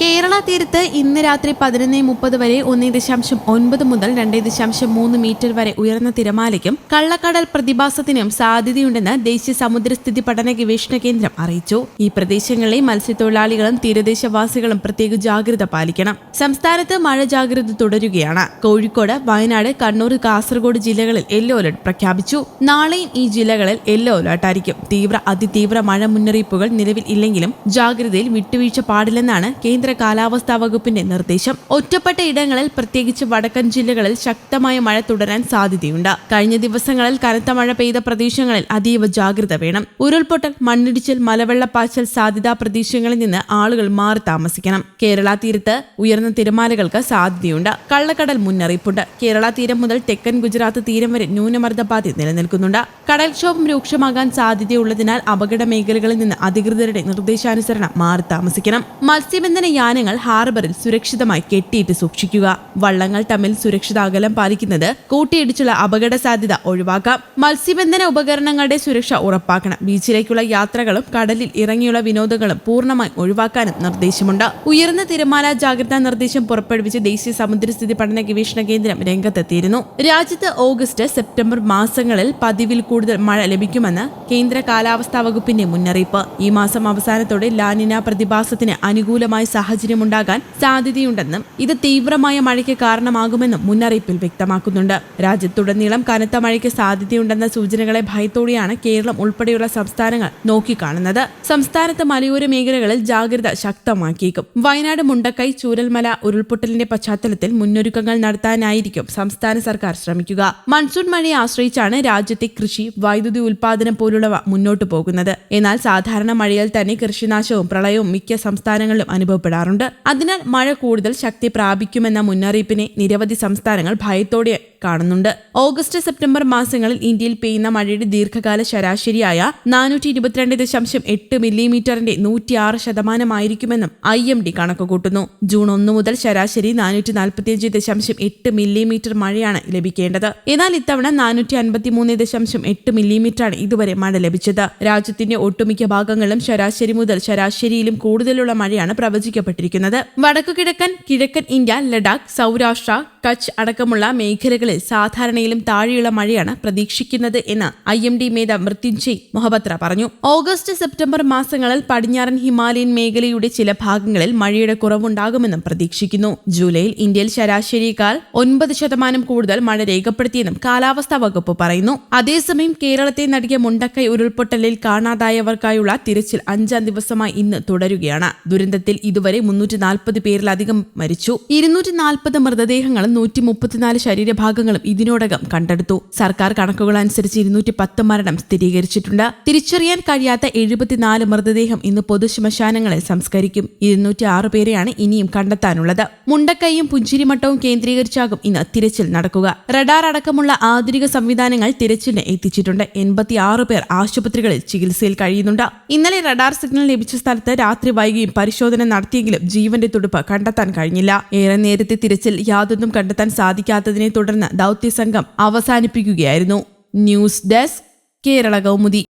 കേരള തീരത്ത് ഇന്ന് രാത്രി പതിനൊന്ന് മുപ്പത് വരെ ഒന്നേ ദശാംശം ഒൻപത് മുതൽ രണ്ടേ ദശാംശം മൂന്ന് മീറ്റർ വരെ ഉയർന്ന തിരമാലയ്ക്കും കള്ളക്കടൽ പ്രതിഭാസത്തിനും സാധ്യതയുണ്ടെന്ന് ദേശീയ സമുദ്രസ്ഥിതി പഠന ഗവേഷണ കേന്ദ്രം അറിയിച്ചു. ഈ പ്രദേശങ്ങളിലെ മത്സ്യത്തൊഴിലാളികളും തീരദേശവാസികളും പ്രത്യേക ജാഗ്രത പാലിക്കണം. സംസ്ഥാനത്ത് മഴ ജാഗ്രത തുടരുകയാണ്. കോഴിക്കോട് വയനാട് കണ്ണൂർ കാസർഗോഡ് ജില്ലകളിൽ യെല്ലോ അലർട്ട് പ്രഖ്യാപിച്ചു. നാളെയും ഈ ജില്ലകളിൽ യെല്ലോ അലർട്ടായിരിക്കും തീവ്ര അതിതീവ്ര മഴ മുന്നറിയിപ്പുകൾ നിലവിൽ ഇല്ലെങ്കിലും ജാഗ്രതയിൽ വിട്ടുവീഴ്ച പാടില്ലെന്നാണ് കേന്ദ്ര കാലാവസ്ഥാ വകുപ്പിന്റെ നിർദ്ദേശം. ഒറ്റപ്പെട്ട ഇടങ്ങളിൽ പ്രത്യേകിച്ച് വടക്കൻ ജില്ലകളിൽ ശക്തമായ മഴ തുടരാൻ സാധ്യതയുണ്ട്. കഴിഞ്ഞ ദിവസങ്ങളിൽ കനത്ത മഴ പെയ്ത പ്രദേശങ്ങളിൽ അതീവ ജാഗ്രത വേണം. ഉരുൾപൊട്ടൽ മണ്ണിടിച്ചിൽ മലവെള്ളപ്പാച്ചൽ സാധ്യതാ പ്രദേശങ്ങളിൽ നിന്ന് ആളുകൾ മാറി താമസിക്കണം. കേരള തീരത്ത് ഉയർന്ന തിരമാലകൾക്ക് സാധ്യതയുണ്ട്. കള്ളക്കടൽ മുന്നറിയിപ്പുണ്ട്. കേരള തീരം മുതൽ തെക്കൻ ഗുജറാത്ത് തീരം വരെ ന്യൂനമർദ്ദ ന്യൂനമർദ്ദപാതി നിലനിൽക്കുന്നുണ്ട്. കടൽക്ഷോഭം രൂക്ഷമാകാൻ സാധ്യതയുള്ളതിനാൽ അപകട മേഖലകളിൽ നിന്ന് അധികൃതരുടെ നിർദ്ദേശാനുസരണം മാറി താമസിക്കണം. മത്സ്യബന്ധന യാനങ്ങൾ ഹാർബറിൽ സുരക്ഷിതമായി കെട്ടിയിട്ട് സൂക്ഷിക്കുക. വള്ളങ്ങൾ തമ്മിൽ സുരക്ഷിത അകലം പാലിക്കുന്നത് കൂട്ടിയിടിച്ചുള്ള അപകട സാധ്യത ഒഴിവാക്കാം. മത്സ്യബന്ധന ഉപകരണങ്ങളുടെ സുരക്ഷ ഉറപ്പാക്കണം. ബീച്ചിലേക്കുള്ള യാത്രകളും കടലിൽ ഇറങ്ങിയുള്ള വിനോദങ്ങളും പൂർണമായി ഒഴിവാക്കാനും നിർദ്ദേശമുണ്ട്. ഉയർന്ന തിരമാല ജാഗ്രതാ നിർദ്ദേശം പുറപ്പെടുവിച്ച് ദേശീയ സമുദ്രസ്ഥിതി പഠന ഗവേഷണ കേന്ദ്രം രംഗത്തെത്തിയിരുന്നു. രാജ്യത്ത് ഓഗസ്റ്റ് സെപ്റ്റംബർ മാസങ്ങളിൽ പതിവിൽ കൂടുതൽ മഴ ലഭിക്കുമെന്ന് കേന്ദ്ര കാലാവസ്ഥാ വകുപ്പിന്റെ മുന്നറിയിപ്പ്. ഈ മാസം അവസാനത്തോടെ ലാനിന പ്രതിഭാസത്തിന് അനുകൂലമായി അനുകൂലമായ സാഹചര്യമുണ്ടാകാൻ സാധ്യതയുണ്ടെന്നും ഇത് തീവ്രമായ മഴയ്ക്ക് കാരണമാകുമെന്നും മുന്നറിയിപ്പിൽ വ്യക്തമാക്കുന്നുണ്ട്. രാജ്യത്തുടനീളം കനത്ത മഴയ്ക്ക് സാധ്യതയുണ്ടെന്ന സൂചനകളെ ഭയത്തോടെയാണ് കേരളം ഉൾപ്പെടെയുള്ള സംസ്ഥാനങ്ങൾ നോക്കിക്കാണുന്നത്. സംസ്ഥാനത്ത് മലയോര മേഖലകളിൽ ജാഗ്രത ശക്തമാക്കിയേക്കും. വയനാട് മുണ്ടക്കൈ ചൂരൽമല ഉരുൾപൊട്ടലിന്റെ പശ്ചാത്തലത്തിൽ മുന്നൊരുക്കങ്ങൾ നടത്താനായിരിക്കും സംസ്ഥാന സർക്കാർ ശ്രമിക്കുക. മൺസൂൺ മഴയെ ആശ്രയിച്ചാണ് രാജ്യത്തെ കൃഷി വൈദ്യുതി ഉൽപാദനം പോലുള്ളവ മുന്നോട്ടു പോകുന്നത്. എന്നാൽ സാധാരണ മഴയിൽ തന്നെ കൃഷിനാശവും പ്രളയവും മിക്ക സംസ്ഥാനങ്ങളിലും അനുഭവപ്പെടാറുണ്ട് അതിനാൽ മഴ കൂടുതൽ ശക്തി പ്രാപിക്കുമെന്ന മുന്നറിയിപ്പിനെ നിരവധി സംസ്ഥാനങ്ങൾ ഭയത്തോടെ കാണുന്നുണ്ട്. ഓഗസ്റ്റ് സെപ്റ്റംബർ മാസങ്ങളിൽ ഇന്ത്യയിൽ പെയ്യുന്ന മഴയുടെ ദീർഘകാല ശരാശരിയായ നാനൂറ്റി ഇരുപത്തിരണ്ട് ദശാംശം എട്ട് മില്ലിമീറ്ററിന്റെ നൂറ്റിയാറ് ശതമാനമായിരിക്കുമെന്നും ഐ എം ഡി കണക്കുകൂട്ടുന്നു. ജൂൺ ഒന്ന് മുതൽ ശരാശരി നാനൂറ്റി നാൽപ്പത്തിയഞ്ച് ദശാംശം എട്ട് മില്ലിമീറ്റർ മഴയാണ് ലഭിക്കേണ്ടത്. എന്നാൽ ഇത്തവണ നാനൂറ്റി അൻപത്തിമൂന്ന് ദശാംശം എട്ട് മില്ലിമീറ്ററാണ് ഇതുവരെ മഴ ലഭിച്ചത്. രാജ്യത്തിന്റെ ഒട്ടുമിക്ക ഭാഗങ്ങളിലും ശരാശരി മുതൽ ശരാശരിയിലും കൂടുതലുള്ള മഴയാണ് പ്രവചിക്കപ്പെട്ടിരിക്കുന്നത്. വടക്കുകിഴക്കൻ കിഴക്കൻ ഇന്ത്യ ലഡാക്ക് സൗരാഷ്ട്ര കച്ച് അടക്കമുള്ള മേഖലകളിൽ സാധാരണയിലും താഴെയുള്ള മഴയാണ് പ്രതീക്ഷിക്കുന്നത് എന്ന് ഐ എം ഡി മേധ മൃത്യുഞ്ജയ് മൊഹബത്ര പറഞ്ഞു. ഓഗസ്റ്റ് സെപ്റ്റംബർ മാസങ്ങളിൽ പടിഞ്ഞാറൻ ഹിമാലയൻ മേഖലയുടെ ചില ഭാഗങ്ങളിൽ മഴയുടെ കുറവുണ്ടാകുമെന്നും പ്രതീക്ഷിക്കുന്നു. ജൂലൈയിൽ ഇന്ത്യയിൽ ശരാശരിയേക്കാൾ ഒൻപത് ശതമാനം കൂടുതൽ മഴ രേഖപ്പെടുത്തിയെന്നും കാലാവസ്ഥാ വകുപ്പ് പറയുന്നു. അതേസമയം കേരളത്തെ നടിയ മുണ്ടക്കൈ ഉരുൾപൊട്ടലിൽ കാണാതായവർക്കായുള്ള തിരച്ചിൽ അഞ്ചാം ദിവസമായി ഇന്ന് തുടരുകയാണ്. ദുരന്തത്തിൽ ഇതുവരെ മുന്നൂറ്റി നാൽപ്പത് പേരിലധികം മരിച്ചു. ഇരുന്നൂറ്റി നാൽപ്പത് മൃതദേഹങ്ങളും നൂറ്റി മുപ്പത്തിനാല് ശരീരഭാഗങ്ങളും ഇതിനോടകം കണ്ടെടുത്തു. സർക്കാർ കണക്കുകൾ അനുസരിച്ച് ഇരുന്നൂറ്റി പത്ത് മരണം സ്ഥിരീകരിച്ചിട്ടുണ്ട്. തിരിച്ചറിയാൻ കഴിയാത്ത എഴുപത്തിനാല് മൃതദേഹം ഇന്ന് പൊതുശ്മശാനങ്ങളിൽ സംസ്കരിക്കും. ഇരുന്നൂറ്റി ആറ് പേരെയാണ് ഇനിയും കണ്ടെത്താനുള്ളത്. മുണ്ടക്കൈയും പുഞ്ചിരിമട്ടവും കേന്ദ്രീകരിച്ചാകും ഇന്ന് തിരച്ചിൽ നടക്കുക. റഡാർ അടക്കമുള്ള ആധുനിക സംവിധാനങ്ങൾ തിരച്ചിലിന് എത്തിച്ചിട്ടുണ്ട്. എൺപത്തി ആറ് പേർ ആശുപത്രികളിൽ ചികിത്സയിൽ കഴിയുന്നുണ്ട്. ഇന്നലെ റഡാർ സിഗ്നൽ ലഭിച്ച സ്ഥലത്ത് രാത്രി വൈകിയും പരിശോധന നടത്തിയെങ്കിലും ജീവന്റെ തുടുപ്പ് കണ്ടെത്താൻ കഴിഞ്ഞില്ല. ഏറെ നേരത്തെ തിരച്ചിൽ യാതൊന്നും കണ്ടെത്താൻ സാധിക്കാത്തതിനെ തുടർന്ന് ദൗത്യസംഘം അവസാനിപ്പിക്കുകയായിരുന്നു. News desk Kerala Kaumudi.